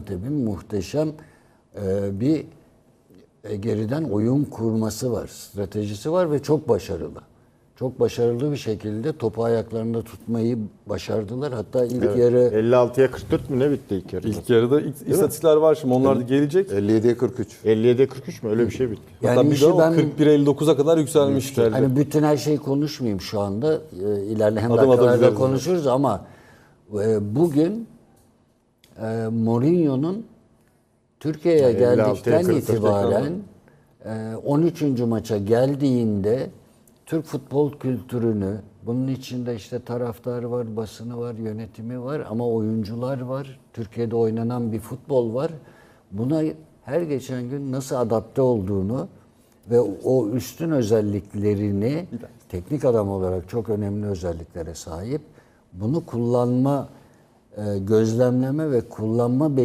Gaziantep'in muhteşem e, bir e, geriden oyun kurması var, stratejisi var ve çok başarılı. Çok başarılı bir şekilde topu ayaklarında tutmayı başardılar. Hatta ilk yarı 56'ya 44 mü ne bitti ilk yarı? İlk yarıda ilk istatistikler var şimdi onlar da gelecek. 57'ye 43. 57'ye 43 mü öyle bir şey bitti. yani Hatta bir de o ben 41-59'a kadar yükselmişti. Hani bütün her şeyi konuşmayayım şu anda. E, ilerleyen Adım adım dakikalarda gideriz. konuşuruz ama bugün e, Mourinho'nun Türkiye'ye 56'ya geldikten 44 itibaren e, 13. maça geldiğinde Türk futbol kültürünü bunun içinde işte taraftarı var, basını var, yönetimi var ama oyuncular var. Türkiye'de oynanan bir futbol var. Buna her geçen gün nasıl adapte olduğunu ve o üstün özelliklerini teknik adam olarak çok önemli özelliklere sahip. Bunu kullanma, gözlemleme ve kullanma